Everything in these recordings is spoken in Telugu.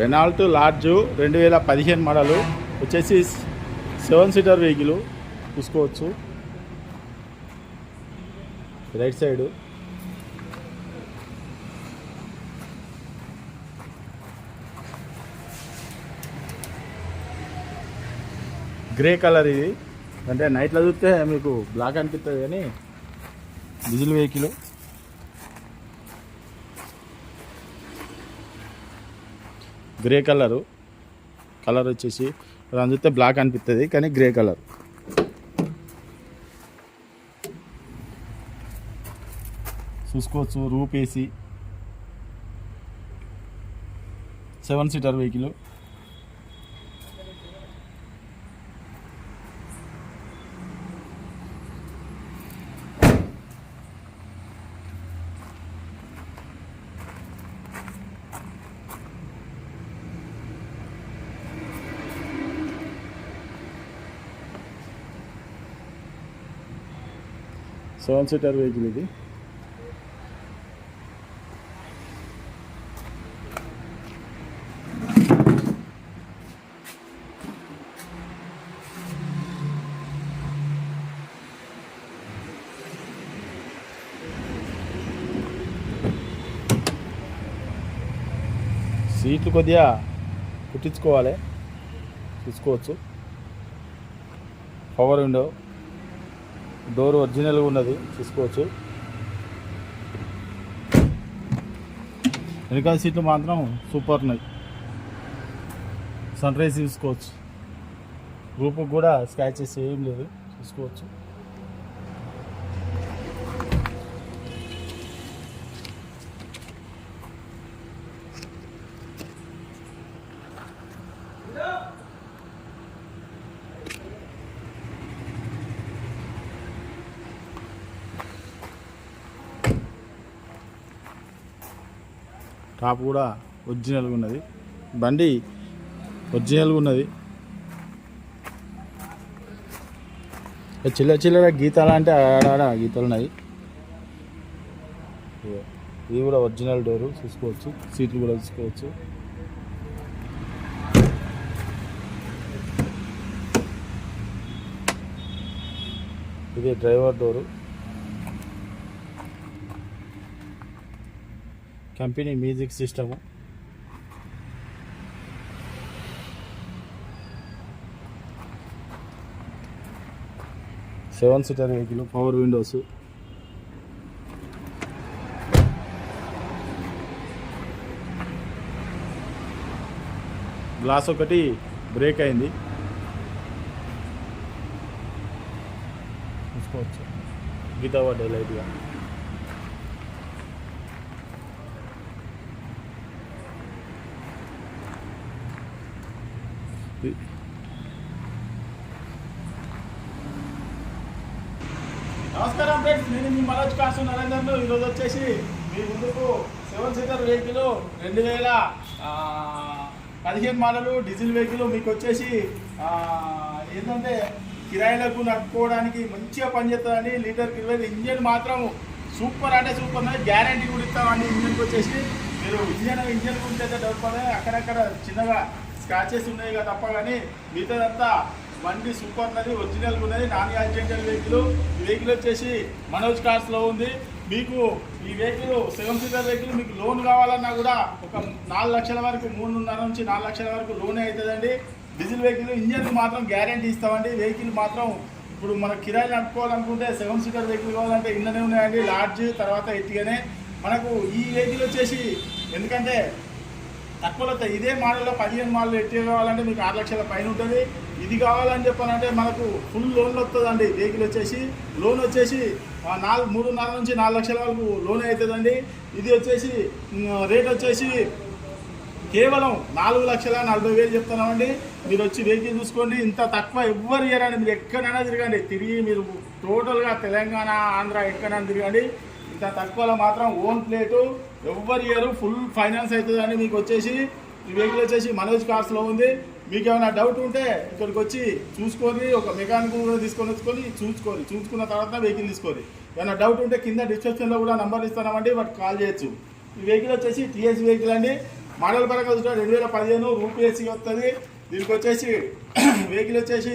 రెనాల్ట్ లార్జ్ రెండు వేల పదిహేను మోడలు వచ్చేసి సెవెన్ సీటర్ వెహికల్ చూసుకోవచ్చు రైట్ సైడు. గ్రే కలర్ ఇది. అంటే నైట్లో చూస్తే మీకు బ్లాక్ అనిపిస్తుంది కానీ diesel vehicle. Grey colour. Colour వచ్చేసి దాని చూస్తే బ్లాక్ అనిపిస్తుంది కానీ గ్రే కలర్. చూసుకోవచ్చు రూపేసి. Seven seater vehicle. Seven seater vehicle ఇది. సీట్లు కొద్దిగా కుట్టించుకోవాలి. చూసుకోవచ్చు. Power window. డోర్ ఒరిజినల్గా ఉన్నది చూసుకోవచ్చు. వెనకాల సీట్లు మాత్రం సూపర్ ఉన్నాయి. సన్ రైజ్ చూసుకోవచ్చు. గ్రూప్కి కూడా స్క్రాచెస్ ఏం లేదు చూసుకోవచ్చు. టాప్ కూడా ఒరిజినల్గా ఉన్నది. బండి ఒరిజినల్గా ఉన్నది. చిల్లర చిల్లర గీతాలు అంటే ఆడాడ గీతాలు ఉన్నాయి. ఇది కూడా ఒరిజినల్ డోరు చూసుకోవచ్చు సీట్లు కూడా చూసుకోవచ్చు ఇది driver door. Company music system. Seven seater vehicle power windows. Glass ఒకటి బ్రేక్ అయింది. చూసుకోవచ్చు. గీతా పడ్డాయి లైట్గా. నమస్కారం ఫ్రెండ్స్ నేను మీ మనోజ్ కాసు నరేందర్ను ఈరోజు వచ్చేసి మీ ముందుకు సెవెన్ సీటర్ వెహికల్ రెండు వేల పదిహేను మోడలు డీజిల్ వెహికల్. మీకు వచ్చేసి ఏంటంటే కిరాయిలకు నడుపుకోవడానికి మంచిగా పనిచేస్తుందండి. లీటర్కి ఇరవై ఇంజన్ మాత్రం సూపర్ అంటే సూపర్ ఉన్నది గ్యారంటీ కూడా ఇస్తామండి ఇంజన్కి వచ్చేసి. మీరు ఇంజన్ ఇంజన్ గురించి అయితే డౌట్ పడే అక్కడక్కడ చిన్నగా స్క్రాచెస్ ఉన్నాయి కదా తప్ప కానీ మిగతాదంతా బండి సూపర్ ఉన్నది ఒరిజినల్ ఉన్నది నాన్ యాక్సిడెంటల్ వెహికల్ ఈ వెహికల్ వచ్చేసి మనోజ్ కార్స్లో ఉంది. మీకు ఈ వెహికల్ సెవెన్ సీటర్ వెహికల్ మీకు లోన్ కావాలన్నా కూడా ఒక నాలుగు లక్షల వరకు మూడున్నర నుంచి నాలుగు లక్షల వరకు లోనే అవుతుందండి. డీజిల్ వెహికల్ ఇంజన్ మాత్రం గ్యారంటీ ఇస్తామండి. వెహికల్ మాత్రం ఇప్పుడు మన కిరాయి నడుపుకోవాలనుకుంటే సెవెన్ సీటర్ వెహికల్ కావాలంటే ఇన్ననే ఉన్నాయండి. లార్జ్ తర్వాత ఎట్టిగానే మనకు ఈ వెహికల్ వచ్చేసి ఎందుకంటే తక్కువలో వస్తాయి. ఇదే మోడల్లో పదిహేను మోడల్ ఎట్టి కావాలంటే మీకు ఆరు లక్షల పైన ఉంటుంది. ఇది కావాలని చెప్పాలంటే మనకు ఫుల్ లోన్ వస్తుందండి వెహికల్ వచ్చేసి లోన్ వచ్చేసి ఆ, నాలుగు మూడున్నర నుంచి నాలుగు లక్షల వరకు లోన్ అవుతుందండి ఇది వచ్చేసి రేట్ వచ్చేసి కేవలం నాలుగు లక్షల నలభై వేలు చెప్తున్నామండి. మీరు వచ్చి వెహికల్ చూసుకోండి. ఇంత తక్కువ ఎవ్వరు ఇయ్యారండి. మీరు ఎక్కడైనా తిరగండి. తిరిగి మీరు టోటల్గా తెలంగాణ ఆంధ్ర ఎక్కడైనా తిరగండి. ఇంత తక్కువలో మాత్రం ఓన్ ప్లేటు ఎవరి ఇయర్ ఫుల్ ఫైనాన్స్ అవుతుందని మీకు వచ్చేసి ఈ వెహికల్ వచ్చేసి మనోజ్ కార్స్లో ఉంది. మీకు ఏమైనా డౌట్ ఉంటే ఇక్కడికి వచ్చి చూసుకొని ఒక మెకానిక్ కూడా తీసుకొని వచ్చుకొని చూసుకోండి. చూసుకున్న తర్వాత వెహికల్ తీసుకోండి. ఏమైనా డౌట్ ఉంటే కింద డిస్క్రిప్షన్లో కూడా నంబర్ ఇస్తామండి వాటికి కాల్ చేయొచ్చు. ఈ వెహికల్ వచ్చేసి టీఎస్ వెహికల్ అండి. మోడల్ పరంగా చూస్తే రెండు వేల పదిహేను రూపీఎస్సీ వస్తుంది దీనికి వచ్చేసి వెహికల్ వచ్చేసి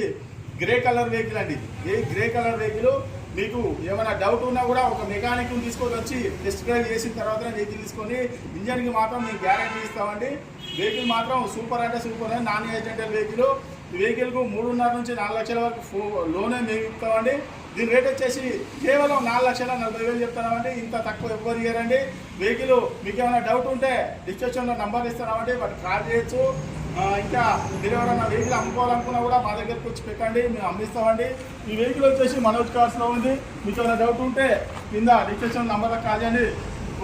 గ్రే కలర్ వెహికల్ అండి. ఏ గ్రే కలర్ వెహికల్ మీకు ఏమైనా డౌట్ ఉన్నా కూడా ఒక మెకానిక్ తీసుకొని వచ్చి టెస్ట్ డ్రైవ్ చేసిన తర్వాత వెహికల్ తీసుకొని ఇంజన్కి మాత్రం మేము గ్యారంటీ ఇస్తామండి. వెహికల్ మాత్రం సూపర్ అంటే సూపర్ అని నాన్ ఏజెంటల్ వెహికల్ వెహికల్కు మూడున్నర నుంచి నాలుగు లక్షల వరకు లోనే మేము ఇస్తామండి. దీని రేట్ వచ్చేసి కేవలం నాలుగు లక్షల నలభై వేలు చెప్తున్నామండి. ఇంత తక్కువ ఎవ్వరు ఇయ్యారండి. వెహికల్ మీకు ఏమైనా డౌట్ ఉంటే డిస్క్రిప్షన్లో నంబర్ ఇస్తున్నామండి వాటి కాల్ చేయొచ్చు. ఇంకా మీరు ఎవరైనా వెహికల్ అమ్ముకోవాలనుకున్నా కూడా మా దగ్గరకు వచ్చి పెట్టండి మేము అమ్మిస్తామండి. ఈ వెహికల్ వచ్చేసి మనోజ్ కార్స్లో ఉంది. మీకు ఏమైనా డౌట్ ఉంటే కింద డిస్క్రిప్షన్ నంబర్లో కాల్ చేయండి.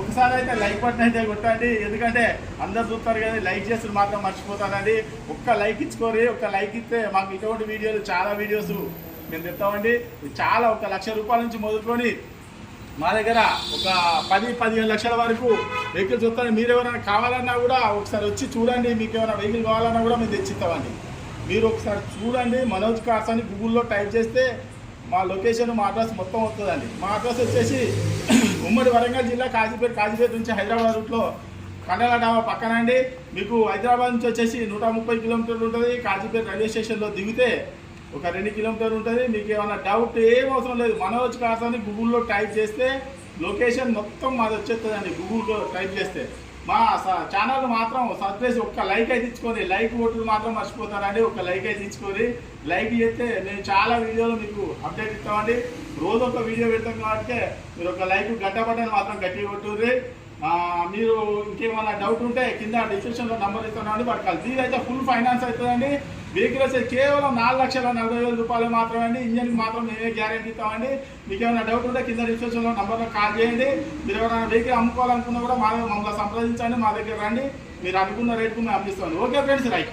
ఒకసారి అయితే లైక్ బటన్ అయితే కొట్టండి. ఎందుకంటే అందరు చూస్తారు కానీ లైక్ చేసి మాత్రం మర్చిపోతానండి ఒక్క లైక్ ఇచ్చుకోరి ఒక్క లైక్ ఇస్తే మాకు ఇటువంటి వీడియోలు చాలా వీడియోస్ మేము తెస్తామండి. చాలా ఒక లక్ష రూపాయల నుంచి మొదలుకొని మా దగ్గర ఒక పది పదిహేను లక్షల వరకు వెహికల్స్ వస్తాయి. మీరు ఎవరైనా కావాలన్నా కూడా ఒకసారి వచ్చి చూడండి. మీకు ఏమైనా వెహికల్ కావాలన్నా కూడా మేము తెచ్చిస్తామండి. మీరు ఒకసారి చూడండి. మనోజ్ కార్స్ అని గూగుల్లో టైప్ చేస్తే మా లొకేషన్ మా అడ్రస్ మొత్తం వస్తుందండి. మా అడ్రస్ వచ్చేసి ఉమ్మడి వరంగల్ జిల్లా కాజీపేట కాజీపేట నుంచి హైదరాబాద్ రూట్లో కండల డాబా పక్కన అండి. మీకు హైదరాబాద్ నుంచి వచ్చేసి నూట ముప్పై కిలోమీటర్లు ఉంటుంది. కాజీపేట రైల్వే స్టేషన్లో దిగితే ఒక రెండు కిలోమీటర్లు ఉంటుంది మీకు ఏమైనా డౌట్ ఏం అవసరం లేదు. మనోజ్ కార్స్ అని గూగుల్లో టైప్ చేస్తే లొకేషన్ మొత్తం మాది వచ్చేస్తుందండి గూగుల్లో టైప్ చేస్తే. మా స- ఛానల్ మాత్రం సబ్స్క్రైబ్ ఒక్క లైక్ అయితే ఇచ్చుకొని లైక్ ఓట్లు మాత్రం మర్చిపోతారండి. ఒక లైక్ అయితే ఇచ్చుకొని లైక్ చేస్తే మేము చాలా వీడియోలు మీకు అప్డేట్ ఇస్తామండి. రోజు ఒక వీడియో పెడతాం కాబట్టి మీరు ఒక లైక్ గంట బటన్ మాత్రం గట్టి కొట్టుర్రి. మీరు ఇంకేమైనా డౌట్ ఉంటే కింద డిస్క్రిప్షన్లో నంబర్ ఇస్తున్నామండి వాటి కలిసి దీని ఫుల్ ఫైనాన్స్ అవుతుందండి. వెహికల్ వచ్చేది కేవలం నాలుగు లక్షల నలభై వేల రూపాయలు మాత్రమే అండి. ఇంజన్కి మాత్రం మేమే గ్యారెంటీ ఇస్తామండి. మీకు ఏమైనా డౌట్ ఉంటే కింద డిస్క్రిప్షన్లో నంబర్లో కాల్ చేయండి. మీరు ఎవరైనా వెహికల్ అమ్ముకోవాలనుకున్నా కూడా మా మమ్మల్ని సంప్రదించండి మా దగ్గర రండి. మీరు అనుకున్న రేటుకు మేము అందిస్తామండి ఓకే ఫ్రెండ్స్ రైట్